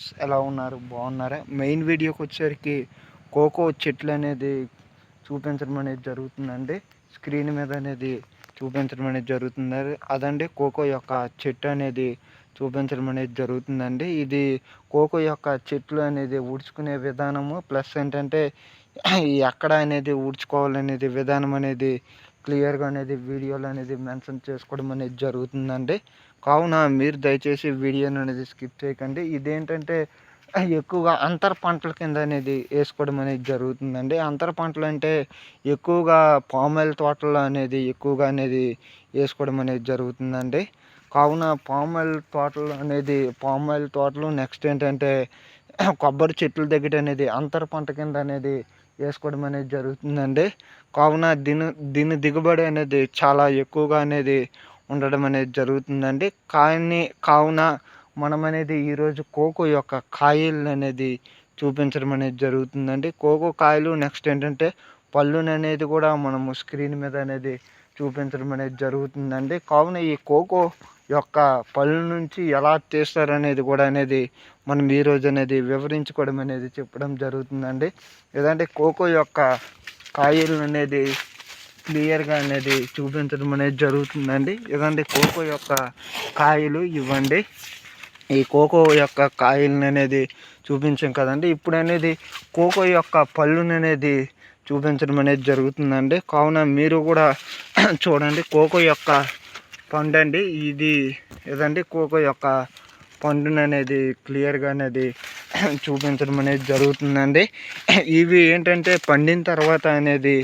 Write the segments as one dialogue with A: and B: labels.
A: Friends ఎలా ఉన్నారు? బాగున్నారా? మెయిన్ వీడియోకి వచ్చేసరికి కోకో చెట్లు అనేది చూపించడం అనేది జరుగుతుందండి. స్క్రీన్ మీద అనేది చూపించడం అనేది జరుగుతుంది అదండి కోకో యొక్క చెట్టు అనేది చూపించడం అనేది జరుగుతుందండి. ఇది కోకో యొక్క చెట్లు అనేది ఊడ్చుకునే విధానము. ప్లస్ ఏంటంటే ఎక్కడ అనేది ఊడ్చుకోవాలనేది విధానం అనేది క్లియర్గా అనేది వీడియోలు అనేది మెన్షన్ చేసుకోవడం అనేది జరుగుతుందండి. కావున మీరు దయచేసి వీడియోని అనేది స్కిప్ చేయకండి. ఇదేంటంటే ఎక్కువగా అంతర పంటల కింద అనేది వేసుకోవడం అనేది జరుగుతుందండి. అంతర పంటలు అంటే ఎక్కువగా పామాయిల్ తోటలు అనేది ఎక్కువగా అనేది వేసుకోవడం అనేది జరుగుతుందండి. కావున పామాయిల్ తోటలు అనేది పామాయిల్ తోటలు నెక్స్ట్ ఏంటంటే కొబ్బరి చెట్ల దగ్గర అనేది అంతర పంట కింద అనేది వేసుకోవడం అనేది జరుగుతుందండి. కావున దీని దీని దిగుబడి అనేది చాలా ఎక్కువగా అనేది ఉండడం అనేది జరుగుతుందండి. కానీ కావున మనం అనేది ఈరోజు కోకో యొక్క కాయలు అనేది చూపించడం అనేది జరుగుతుందండి. కోకో కాయలు నెక్స్ట్ ఏంటంటే పళ్ళుని అనేది కూడా మనము స్క్రీన్ మీద అనేది చూపించడం అనేది జరుగుతుందండి. కావున ఈ కోకో యొక్క పళ్ళ నుంచి ఎలా తీస్తారనేది కూడా అనేది మనం ఈరోజు అనేది వివరించుకోవడం అనేది చెప్పడం జరుగుతుందండి. ఏదంటే కోకో యొక్క కాయలు అనేది క్లియర్గా అనేది చూపించడం అనేది జరుగుతుందండి. ఇదండి కోకో యొక్క కాయలు ఇవ్వండి. ఈ కోకో యొక్క కాయలను అనేది చూపించాం కదండి. ఇప్పుడు అనేది కోకో యొక్క పళ్ళుననేది చూపించడం అనేది జరుగుతుందండి. కావున మీరు కూడా చూడండి కోకో యొక్క పండు అండి ఇది ఏదండి? కోకో యొక్క పండును అనేది క్లియర్గా అనేది చూపించడం అనేది జరుగుతుందండి. ఇవి ఏంటంటే పండిన తర్వాత అనేది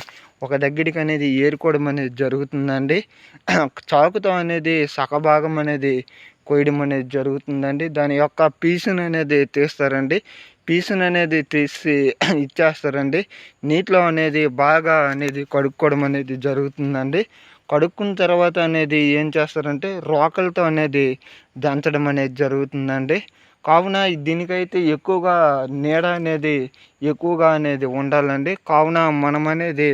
A: ఒక దగ్గరికి అనేది ఏరుకోవడం అనేది జరుగుతుందండి. చాకుతో అనేది సగభాగం అనేది కోయడం అనేది జరుగుతుందండి. దాని యొక్క పీసును అనేది తీస్తారండి. పీసును అనేది తీసి ఇచ్చేస్తారండి. నీటిలో అనేది బాగా అనేది కడుక్కోవడం అనేది జరుగుతుందండి. కడుక్కున్న తర్వాత అనేది ఏం చేస్తారంటే రోకలతో అనేది దంచడం అనేది జరుగుతుందండి. కావున దీనికైతే ఎక్కువగా నీడ అనేది ఎక్కువగా అనేది ఉండాలండి. కావున మనం అనేది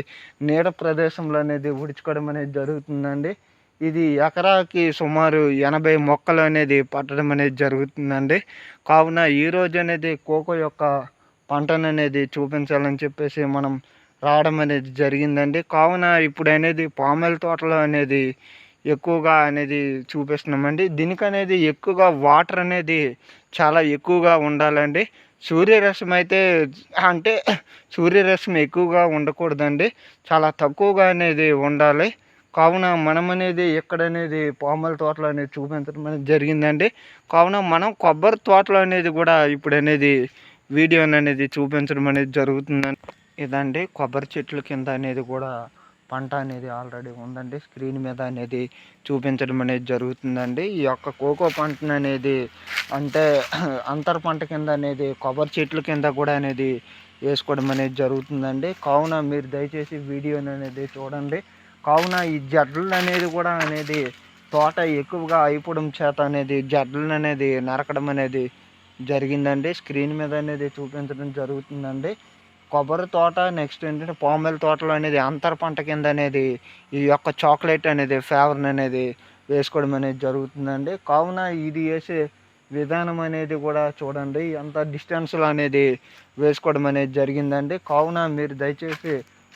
A: నీడ ప్రదేశంలో అనేది ఉడుచుకోవడం అనేది జరుగుతుందండి. ఇది ఎకరాకి సుమారు ఎనభై మొక్కలు అనేది పట్టడం అనేది జరుగుతుందండి. కావున ఈరోజు అనేది కోకో యొక్క పంటను అనేది చూపించాలని చెప్పేసి మనం రావడం అనేది జరిగిందండి. కావున ఇప్పుడు అనేది పామెల తోటలో అనేది ఎక్కువగా అనేది చూపిస్తున్నామండి. దీనికి అనేది ఎక్కువగా వాటర్ అనేది చాలా ఎక్కువగా ఉండాలండి. సూర్యరశ్మి అయితే అంటే సూర్యరశ్మి ఎక్కువగా ఉండకూడదండి. చాలా తక్కువగా అనేది ఉండాలి. కావున మనం అనేది ఎక్కడనేది పామాయిల్ తోటలు అనేది చూపించడం అనేది జరిగిందండి. కావున మనం కొబ్బరి తోటలు అనేది కూడా ఇప్పుడు అనేది వీడియో అనేది చూపించడం అనేది జరుగుతుందండి. ఇదండి కొబ్బరి చెట్ల కింద అనేది కూడా పంట అనేది ఆల్రెడీ ఉందండి. స్క్రీన్ మీద అనేది చూపించడం అనేది జరుగుతుందండి. ఈ యొక్క కోకో పంటను అనేది అంటే అంతర పంట కింద అనేది కొబ్బరి చెట్ల కింద కూడా అనేది వేసుకోవడం అనేది జరుగుతుందండి. కావున మీరు దయచేసి వీడియోని అనేది చూడండి. కావున ఈ జడ్లు అనేది కూడా అనేది తోట ఎక్కువగా అయిపోవడం చేత అనేది జడ్లు అనేది నరకడం అనేది జరిగిందండి. స్క్రీన్ మీద అనేది చూపించడం జరుగుతుందండి. కొబ్బరి తోట నెక్స్ట్ ఏంటంటే పామాయిల్ తోటలో అనేది అంతర పంట కింద అనేది ఈ యొక్క చాక్లెట్ అనేది ఫేవర్ అనేది వేసుకోవడం అనేది జరుగుతుందండి. కావున ఇది వేసే విధానం అనేది కూడా చూడండి. ఎంత డిస్టెన్స్లో అనేది వేసుకోవడం అనేది జరిగిందండి. కావున మీరు దయచేసి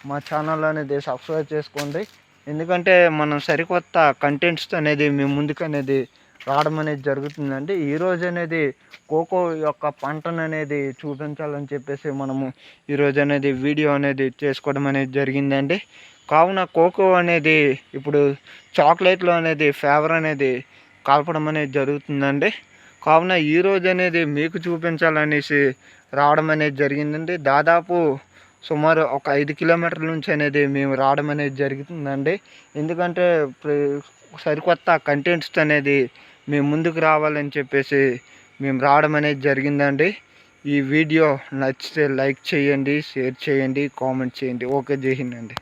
A: మా ఛానల్ అనేది సబ్స్క్రైబ్ చేసుకోండి. ఎందుకంటే మనం సరికొత్త కంటెంట్స్ అనేది మేము ముందుకు అనేది రావడం అనేది జరుగుతుందండి. ఈరోజు అనేది కోకో యొక్క పంటను అనేది చూపించాలని చెప్పేసి మనము ఈరోజు అనేది వీడియో అనేది చేసుకోవడం అనేది జరిగిందండి. కావున కోకో అనేది ఇప్పుడు చాక్లెట్లో అనేది ఫేవర్ అనేది కలపడం అనేది జరుగుతుందండి. కావున ఈరోజు అనేది మీకు చూపించాలనేసి రావడం అనేది జరిగిందండి. దాదాపు సుమారు ఒక ఐదు కిలోమీటర్ల నుంచి అనేది మేము రావడం అనేది జరుగుతుందండి. ఎందుకంటే సరికొత్త కంటెంట్స్ అనేది మేము ముందుకు రావాలని చెప్పేసి మేము రావడం అనేది జరిగిందండి. ఈ వీడియో నచ్చితే లైక్ చేయండి షేర్ చేయండి కామెంట్ చేయండి. ఓకే జై హింద్ అండి.